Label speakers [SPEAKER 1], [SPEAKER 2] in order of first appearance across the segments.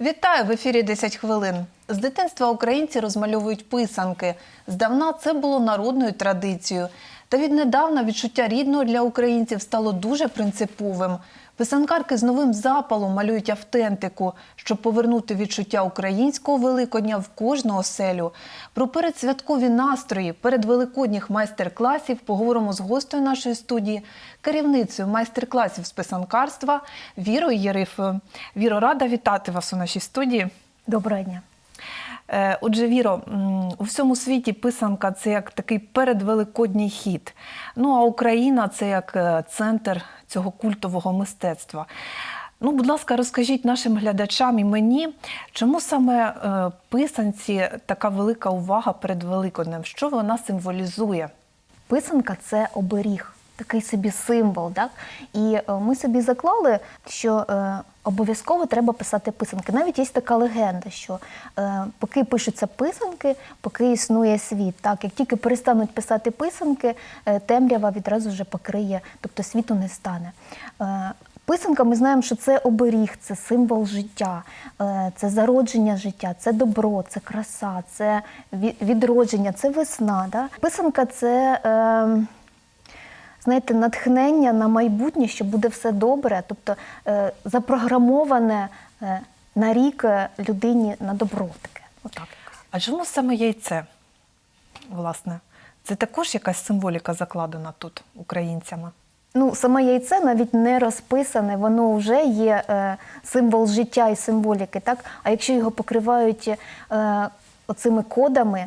[SPEAKER 1] Вітаю в ефірі 10 хвилин. З дитинства українці розмальовують писанки. Здавна це було народною традицією. Та віднедавна відчуття рідного для українців стало дуже принциповим. Писанкарки з новим запалом малюють автентику, щоб повернути відчуття українського Великодня в кожну оселю. Про передсвяткові настрої передвеликодніх майстер-класів поговоримо з гостею нашої студії, керівницею майстер-класів з писанкарства Вірою Єрифою. Віро, рада вітати вас у нашій студії.
[SPEAKER 2] Доброго дня.
[SPEAKER 1] Е, Отже, Віро, у всьому світі писанка це як такий передвеликодній хід. Ну а Україна це як е, центр цього культового мистецтва. Ну, будь ласка, розкажіть нашим глядачам і мені, чому саме е, писанці така велика увага перед Великоднем? Що вона символізує?
[SPEAKER 2] Писанка це оберіг, такий собі символ. Так? І е, ми собі заклали, що е, обов'язково треба писати писанки. Навіть є така легенда, що е, поки пишуться писанки, поки існує світ. Так? Як тільки перестануть писати писанки, темрява відразу вже покриє, тобто світу не стане. Писанка, ми знаємо, що це оберіг, це символ життя, це зародження життя, це добро, це краса, це відродження, це весна. Да? Писанка це. Е, Знаєте, натхнення на майбутнє, що буде все добре, тобто е, запрограмоване е, на рік е, людині на добро таке. Отак.
[SPEAKER 1] А чому саме яйце? Власне, це також якась символіка закладена тут українцями.
[SPEAKER 2] Ну, саме яйце навіть не розписане, воно вже є е, символ життя і символіки. Так? А якщо його покривають е, оцими кодами,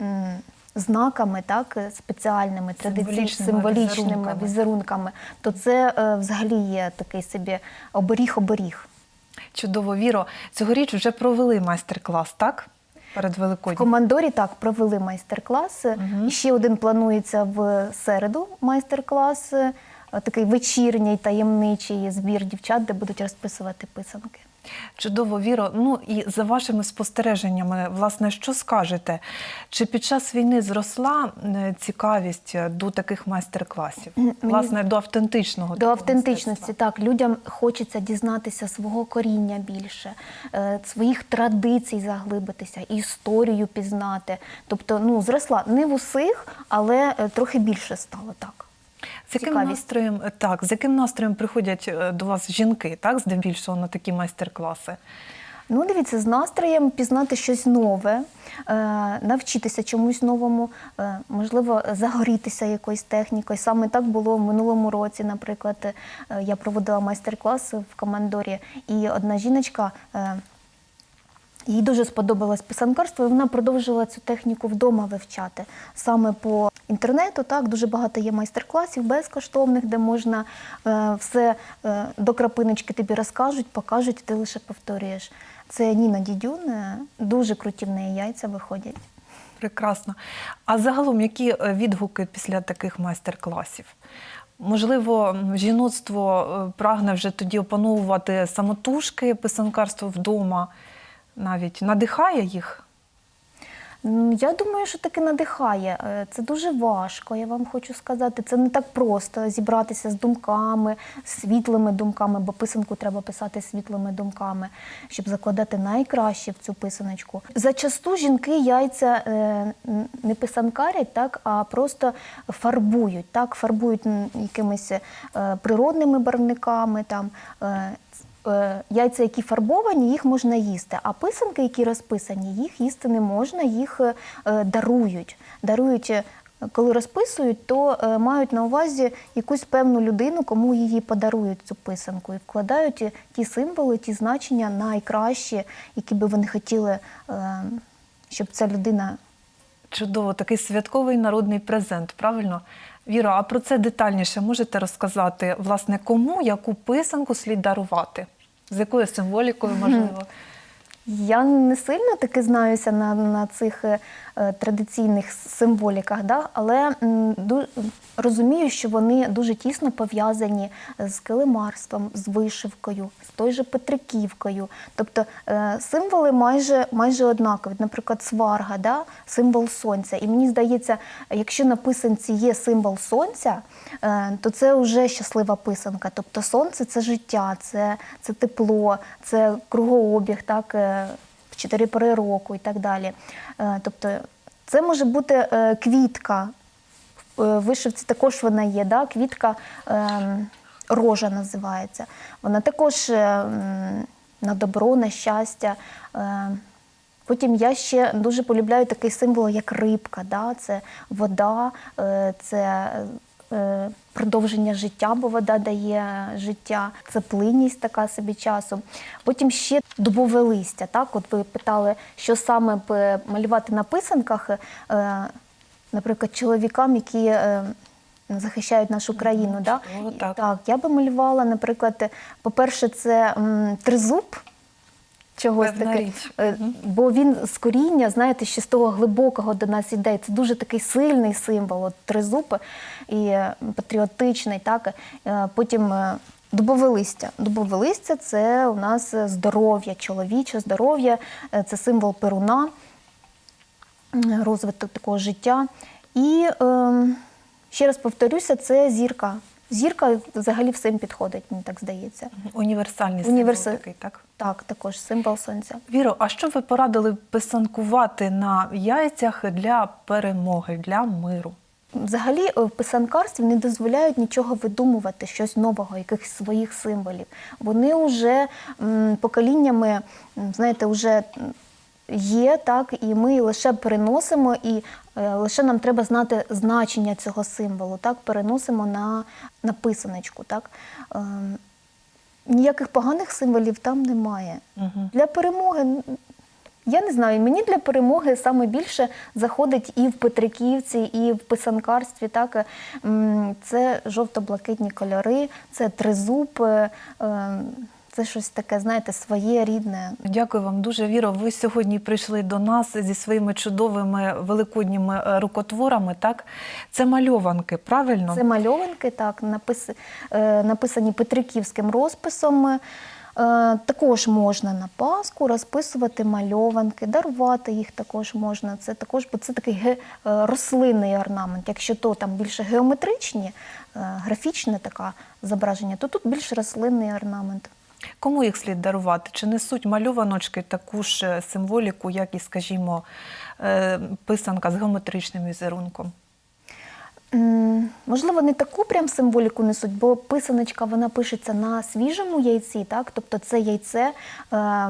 [SPEAKER 2] м, знаками, так, е, спеціальними, традиційними,
[SPEAKER 1] Символічними візерунками.
[SPEAKER 2] візерунками, то це е, взагалі є такий собі оберіг-оберіг.
[SPEAKER 1] Чудово, Віро. Цьогоріч вже провели майстер-клас, так? Перед
[SPEAKER 2] В командорі так провели майстер-клас. І ще один планується в середу майстер-клас, е, такий вечірній таємничий збір дівчат, де будуть розписувати писанки.
[SPEAKER 1] Чудово, Віро. Ну і за вашими спостереженнями, власне, що скажете? Чи під час війни зросла е, цікавість е, до таких майстер-класів? Власне, до автентичного
[SPEAKER 2] До автентичності,
[SPEAKER 1] мистецтва?
[SPEAKER 2] так, людям хочеться дізнатися свого коріння більше, е, своїх традицій заглибитися, історію пізнати. Тобто, ну, зросла не в усіх, але трохи більше стало так.
[SPEAKER 1] З яким
[SPEAKER 2] цікавість.
[SPEAKER 1] настроєм е, так, з яким настроєм приходять е, до вас жінки, так, здебільшого на такі майстер-класи?
[SPEAKER 2] Ну, дивіться, з настроєм пізнати щось нове, е, навчитися чомусь новому, можливо, загорітися якоюсь технікою. Саме так було в минулому році. Наприклад, я проводила майстер-клас в командорі, і одна жіночка. їй дуже сподобалось писанкарство, і вона продовжила цю техніку вдома вивчати. Саме по інтернету, так, дуже багато є майстер-класів безкоштовних, де можна е, все е, до крапиночки тобі розкажуть, покажуть, і ти лише повторюєш. Це Ніна Дідюн, е, дуже круті в неї яйця виходять.
[SPEAKER 1] Прекрасно. А загалом, які відгуки після таких майстер-класів? Можливо, жіноцтво прагне вже тоді опановувати самотужки, писанкарство вдома, навіть надихає їх?
[SPEAKER 2] Я думаю, що таки надихає. Е, Це дуже важко, я вам хочу сказати. Це не так просто зібратися з думками, світлими думками, бо писанку треба писати світлими думками, щоб закладати найкраще в цю писаночку. Зачасту жінки яйця е, не писанкарять, так, а просто фарбують, так, фарбують якимись е, природними барвниками. Там, Яйця, які фарбовані, їх можна їсти. А писанки, які розписані, їх їсти не можна, їх е, е, дарують. Дарують, е, коли розписують, то е, мають на увазі якусь певну людину, кому її подарують цю писанку, і вкладають е, ті символи, ті значення найкращі, які би вони хотіли, е, щоб ця людина
[SPEAKER 1] Чудово, такий святковий народний презент, правильно? Віро, а про це детальніше можете розказати, власне, кому яку писанку слід дарувати? З якою символікою, можливо?
[SPEAKER 2] Я не сильно таки знаюся на, на цих е, традиційних символіках, да? але розумію, що вони дуже тісно пов'язані з килимарством, з вишивкою, з той же Петриківкою. Тобто е, символи майже, майже однакові. Наприклад, сварга, да? символ сонця. І мені здається, якщо на писанці є символ сонця, е, то це вже щаслива писанка. Тобто сонце це життя, це, це тепло, це кругообіг, так, е, в чотири пори року і так далі. Е, Тобто це може бути е, квітка. Е, вишивці також вона є, да? квітка ем, рожа називається. Вона також е, на добро, на щастя. Потім я ще дуже полюбляю такий символ, як рибка. Да? Це вода, це продовження життя, бо вода дає життя, це плинність така собі часу. Потім ще дубове листя. Так? От ви питали, що саме б малювати на писанках, е, наприклад, чоловікам, які. е, Захищають нашу країну, да?
[SPEAKER 1] чудово, так.
[SPEAKER 2] так, я би малювала, наприклад, по-перше, це м, тризуб, чогось таке. Е, Бо він з коріння, знаєте, ще з того глибокого до нас іде. Це дуже такий сильний символ, от тризуб і е, патріотичний. Так? Е, Потім дубове листя. Дубове листя це у нас здоров'я, чоловіче здоров'я, це символ перуна, розвиток такого життя. І е, ще раз повторюся, це зірка. Зірка взагалі всім підходить, мені так здається.
[SPEAKER 1] Універсальний
[SPEAKER 2] Універса-
[SPEAKER 1] символ такий, так?
[SPEAKER 2] Так, також символ сонця.
[SPEAKER 1] Віро, а що ви порадили писанкувати на яйцях для перемоги, для миру?
[SPEAKER 2] Взагалі е, в писанкарстві не дозволяють нічого видумувати, щось нового, якихось своїх символів. Вони вже поколіннями, знаєте, вже є, так, і ми лише переносимо, і е, лише нам треба знати значення цього символу, так, переносимо на, на писаночку. Так. Ем, ніяких поганих символів там немає.
[SPEAKER 1] Мгм.
[SPEAKER 2] Для перемоги. Я не знаю, мені для перемоги саме більше заходить і в Петриківці, і в писанкарстві. Так? Це жовто-блакитні кольори, це тризуб, е, е, це щось таке, знаєте, своє рідне.
[SPEAKER 1] Дякую вам дуже, Віро. Ви сьогодні прийшли до нас зі своїми чудовими великодніми е, рукотворами. Так, це мальованки, правильно?
[SPEAKER 2] Це мальованки, так, напис, е, написані петриківським розписом. Е, також можна на Пасху розписувати мальованки, дарувати їх також можна. Це також, бо це такий ге, рослинний орнамент. Якщо то там більше геометричні, графічне таке зображення, то тут більш рослинний орнамент.
[SPEAKER 1] Кому їх слід дарувати? Чи несуть мальованочки таку ж е, символіку, як і, скажімо, е, писанка з геометричним візерунком?
[SPEAKER 2] Можливо, не таку прям символіку несуть, бо писаночка вона пишеться на свіжому яйці, так? Тобто це яйце. Е,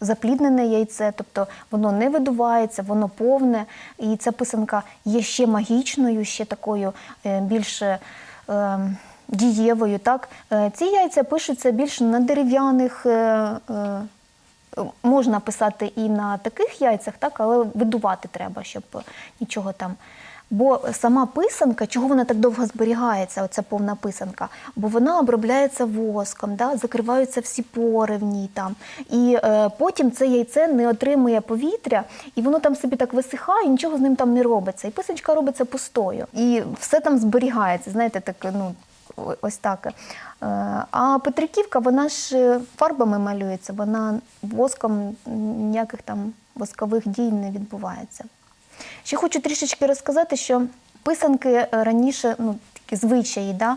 [SPEAKER 2] Запліднене яйце, тобто воно не видувається, воно повне, і ця писанка є ще магічною, ще такою е, більш е, дієвою. Так? Е, ці яйця пишуться більш на дерев'яних. е, е, Можна писати і на таких яйцях, так, але видувати треба, щоб нічого там. Бо сама писанка, чого вона так довго зберігається, оця повна писанка, бо вона обробляється воском, да, закриваються всі пори в ній там. І е, потім це яйце не отримує повітря, і воно там собі так висихає, і нічого з ним там не робиться. І писаночка робиться пустою. І все там зберігається, знаєте, так, ну, ось так. Е, А Петриківка, вона ж е, фарбами малюється, вона воском ніяких там воскових дій не відбувається. Ще хочу трішечки розказати, що писанки е, раніше, ну такі звичаї, да,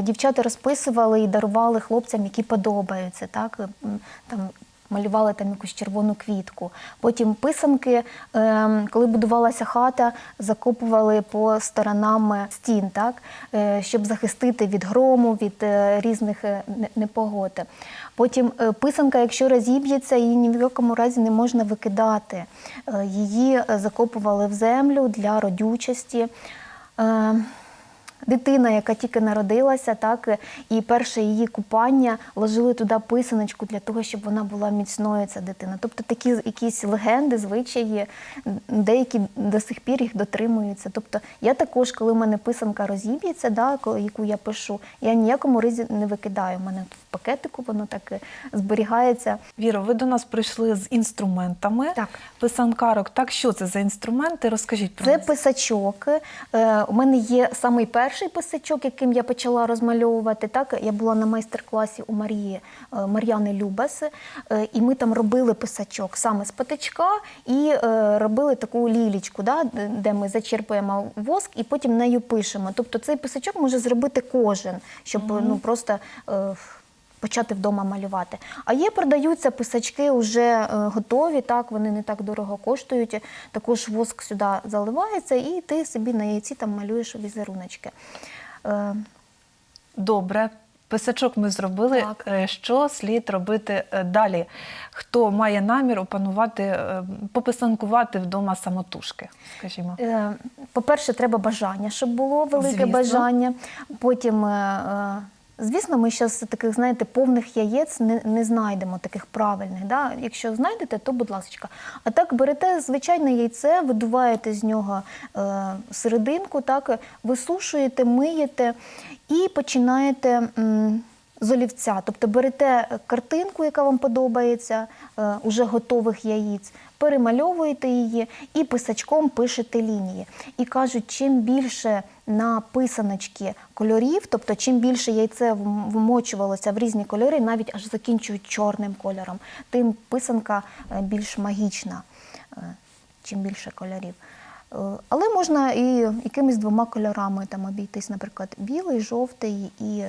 [SPEAKER 2] дівчата розписували і дарували хлопцям, які подобаються. Так? Там, малювали там якусь червону квітку. Потім писанки, е, коли будувалася хата, закопували по сторонам е, стін, так? е, щоб захистити від грому, від е, різних непогод. Потім писанка, якщо розіб'ється, її ні в якому разі не можна викидати. Її закопували в землю для родючості. Дитина, яка тільки народилася, так і перше її купання ложили туди писаночку для того, щоб вона була міцною, ця дитина. Тобто такі якісь легенди, звичаї, деякі до сих пір їх дотримуються. Тобто я також, коли в мене писанка розіб'ється, да, яку я пишу, я ніякому ризі не викидаю. Мене пакетику, воно так зберігається.
[SPEAKER 1] Віро, ви до нас прийшли з інструментами
[SPEAKER 2] Так.
[SPEAKER 1] писанкарок. Так, що це за інструменти? Розкажіть про
[SPEAKER 2] Це
[SPEAKER 1] них.
[SPEAKER 2] писачок. Е, У мене є самий перший писачок, яким я почала розмальовувати. Так, я була на майстер-класі у Марії е, Мар'яни Любес, е, і ми там робили писачок саме з патичка і е, робили таку лілічку, да, де- ми зачерпуємо воск і потім нею пишемо. Тобто цей писачок може зробити кожен, щоб ну просто. Почати вдома малювати. А є продаються писачки вже е, готові, так вони не так дорого коштують. Також воск сюди заливається, і ти собі на яйці там малюєш візеруночки. Е,
[SPEAKER 1] Добре. Писачок ми зробили.
[SPEAKER 2] Так.
[SPEAKER 1] Е, Що слід робити далі? Хто має намір опанувати, пописанкувати вдома самотужки, скажімо?
[SPEAKER 2] По-перше, треба бажання, щоб було велике
[SPEAKER 1] Звісно.
[SPEAKER 2] бажання. Потім, звісно, ми зараз таких, знаєте, повних яєць не, не знайдемо, таких правильних. Да? Якщо знайдете, то будь ласка. А так берете звичайне яйце, видуваєте з нього е, серединку, так, висушуєте, миєте і починаєте. м, з олівця, тобто берете картинку, яка вам подобається, е, уже готових яїць, перемальовуєте її і писачком пишете лінії. І кажуть, чим більше на писаночки кольорів, тобто чим більше яйце вмочувалося в різні кольори, навіть аж закінчують чорним кольором, тим писанка е, більш магічна, е, чим більше кольорів. Е, Але можна і якимись двома кольорами там обійтись, наприклад, білий, жовтий і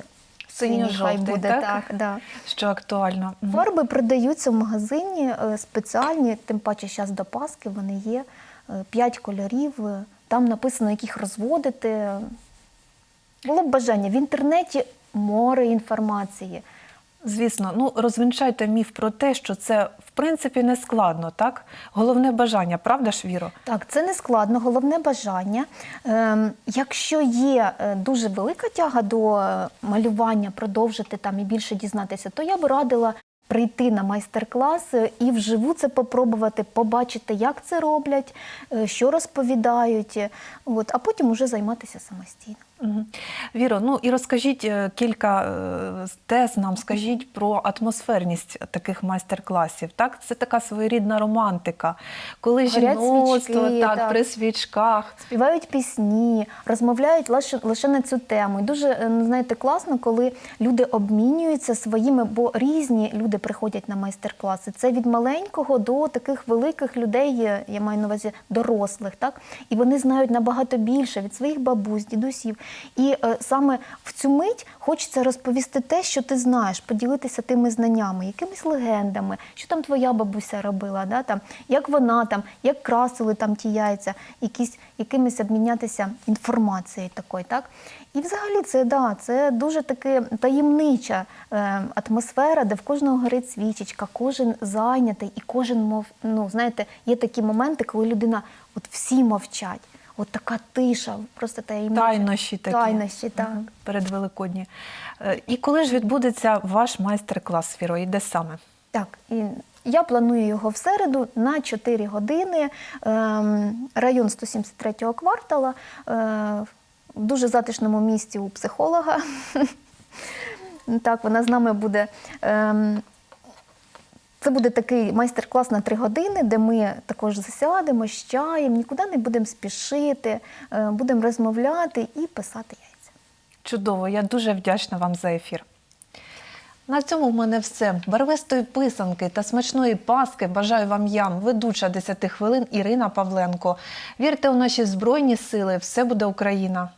[SPEAKER 2] синій хай буде
[SPEAKER 1] так?
[SPEAKER 2] так. Да.
[SPEAKER 1] Що актуально?
[SPEAKER 2] Фарби продаються в магазині е, спеціальні, тим паче зараз до Паски вони є. е, П'ять кольорів, е, там написано, яких розводити. Було б бажання. В інтернеті море інформації.
[SPEAKER 1] Звісно, ну розвінчайте міф про те, що це в принципі не складно, так? Головне бажання, правда ж, Віро?
[SPEAKER 2] Так, це не складно, головне бажання. Ем, якщо є е, дуже велика тяга до е, малювання, продовжити там і більше дізнатися, то я б радила прийти на майстер-клас е, і вживу це попробувати, побачити, як це роблять, що розповідають, от, а потім уже займатися самостійно.
[SPEAKER 1] Віро, ну і розкажіть е, кілька е, тез нам, скажіть про атмосферність таких майстер-класів. Так, це така своєрідна романтика, коли жіноцтво
[SPEAKER 2] свічки,
[SPEAKER 1] так,
[SPEAKER 2] так.
[SPEAKER 1] при свічках.
[SPEAKER 2] Співають пісні, розмовляють лише, лише на цю тему. І дуже е, ну, знаєте, класно, коли люди обмінюються своїми, бо різні люди приходять на майстер-класи. Це від маленького до таких великих людей, я маю на увазі дорослих, так і вони знають набагато більше від своїх бабусь, дідусів. І е, саме в цю мить хочеться розповісти те, що ти знаєш, поділитися тими знаннями, якимись легендами, що там твоя бабуся робила, да, там, як вона там, як красили там ті яйця, якісь, якимись обмінятися інформацією такою. Так? І взагалі це, да, це дуже таки таємнича е, атмосфера, де в кожного горить свічечка, кожен зайнятий і кожен мов, ну, знаєте, є такі моменти, коли людина, от всі мовчать. От така тиша, просто та таємнича.
[SPEAKER 1] Тайнощі такі.
[SPEAKER 2] Тайнощі, так.
[SPEAKER 1] Мгм. Перед Великодні. Е, І коли ж відбудеться ваш майстер-клас, Віро, і де саме?
[SPEAKER 2] Так, і я планую його в середу на 4 години. Ем, район 173-го квартала е, в дуже затишному місці у психолога. Так, вона з нами буде. Це буде такий майстер-клас на три години, де ми також засядемо з чаєм, нікуди не будемо спішити, е, будемо розмовляти і писати яйця.
[SPEAKER 1] Чудово, я дуже вдячна вам за ефір. На цьому в мене все. Барвистої писанки та смачної паски бажаю вам я, ведуча 10 хвилин Ірина Павленко. Вірте у наші збройні сили, все буде Україна.